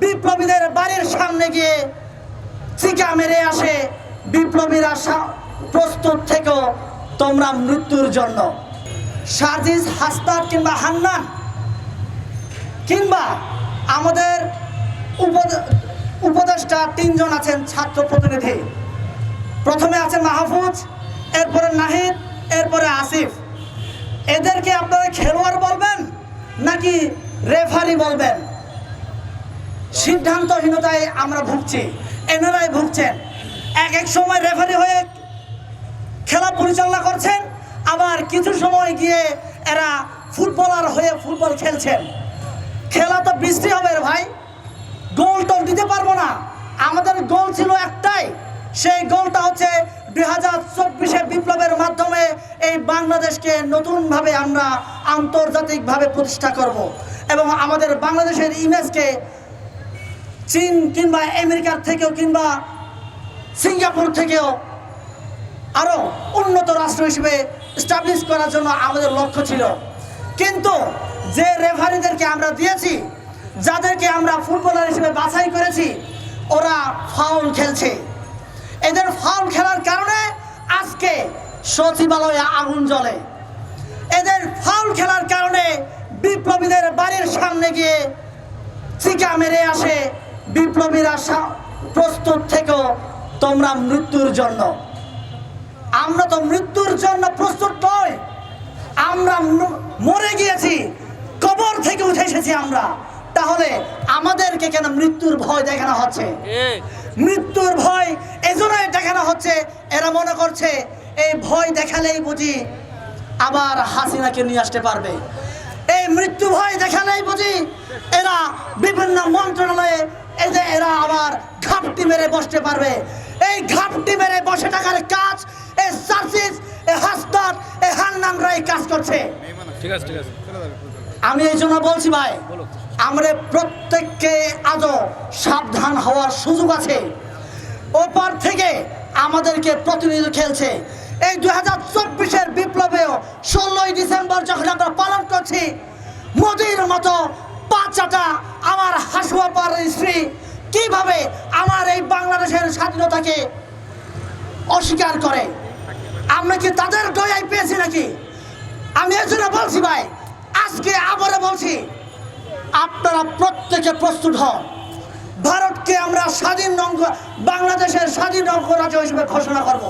বিপ্লবীদের বাড়ির সামনে গিয়ে চিকা মেরে আসে। বিপ্লবীরা প্রস্তুত থেকেও তোমরা মৃত্যুর জন্য। সাজিজ হাসনাত কিংবা হান্নান কিংবা আমাদের উপদ- উপদেষ্টা তিনজন আছেন ছাত্র প্রতিনিধি। প্রথমে আছে মাহফুজ, এরপরে নাহিদ, এরপরে আসিফ। এদেরকে আপনারা খেলোয়াড় বলবেন নাকি রেফারি বলবেন? সিদ্ধান্তহীনতায় আমরা ভুগছি এনারাই ভুগছেন। এক এক সময় রেফারি হয়ে খেলা পরিচালনা করছেন, আবার কিছু সময় গিয়ে এরা ফুটবলার হয়ে ফুটবল খেলছেন। খেলা তো বৃষ্টি হবে ভাই, গোল টোল দিতে পারব না। আমাদের গোল ছিল একটাই, সেই গোলটা হচ্ছে দুই হাজার চব্বিশে বিপ্লবের মাধ্যমে এই বাংলাদেশকে নতুনভাবে আমরা আন্তর্জাতিকভাবে প্রতিষ্ঠা করব। এবং আমাদের বাংলাদেশের ইমেজকে চীন কিংবা আমেরিকার থেকেও কিংবা সিঙ্গাপুর থেকেও আরও উন্নত রাষ্ট্র হিসেবে স্টাবলিশ করার জন্য আমাদের লক্ষ্য ছিল। কিন্তু যে রেফারিদেরকে আমরা দিয়েছি, যাদেরকে আমরা ফুটবলার হিসেবে বাছাই করেছি, ওরা ফাউল খেলছে। এদের ফাউল খেলার কারণে আজকে সচিবালয়ে আগুন জ্বলে। এদের ফাউল খেলার কারণে বিপ্লবীদের বাড়ির সামনে গিয়ে চিকা মেরে আসে। বিপ্লবীরা সা- প্রস্তুত থেকেও তোমরা মৃত্যুর জন্য। আমরা তো মৃত্যুর জন্য প্রস্তুত নই। আমরা মরে গিয়েছি কবর থেকে উঠে এসেছি আমরা। তাহলে আমাদেরকে কেন মৃত্যুর ভয় দেখানো হচ্ছে? মৃত্যুর ভয় এজন্যই দেখানো হচ্ছে। এরা মনে করছে এই ভয় দেখালেই বুঝি আবার হাসিনাকে নিয়ে আসতে পারবে। এই মৃত্যু ভয় দেখালেই বুঝি এরা বিভিন্ন মন্ত্রণালয়ে এই যে এরা আবার ঘাপটি মেরে বসতে পারবে। এই ঘাপটি মেরে বসে থাকার কাজ এই সার্সিস এই হাসনাত এই হান্নানরা এই কাজ করছে। ঠিক আছে ঠিক আছে। আমি এই জন্য বলছি ভাই আমরা প্রত্যেককে আজও সাবধান হওয়ার সুযোগ আছে। ওপার থেকে আমাদেরকে প্রতিনিধি খেলছে। এই দুই হাজার চব্বিশের বিপ্লবেও ষোলোই ডিসেম্বর যখন আমরা পালন করছি মোদির মতো বাচ্চাটা আমার হাসুয়া পার স্ত্রী কীভাবে আমার এই বাংলাদেশের স্বাধীনতাকে অস্বীকার করে? আমরা কি তাদের দয়াই পেয়েছি নাকি? আমি এর জন্য বলছি ভাই, আজকে আবারও বলছি, আপনারা প্রত্যেকে প্রস্তুত হন। ভারতকে আমরা স্বাধীন অঙ্গ, বাংলাদেশের স্বাধীন অঙ্গরাজ্য হিসেবে ঘোষণা করব।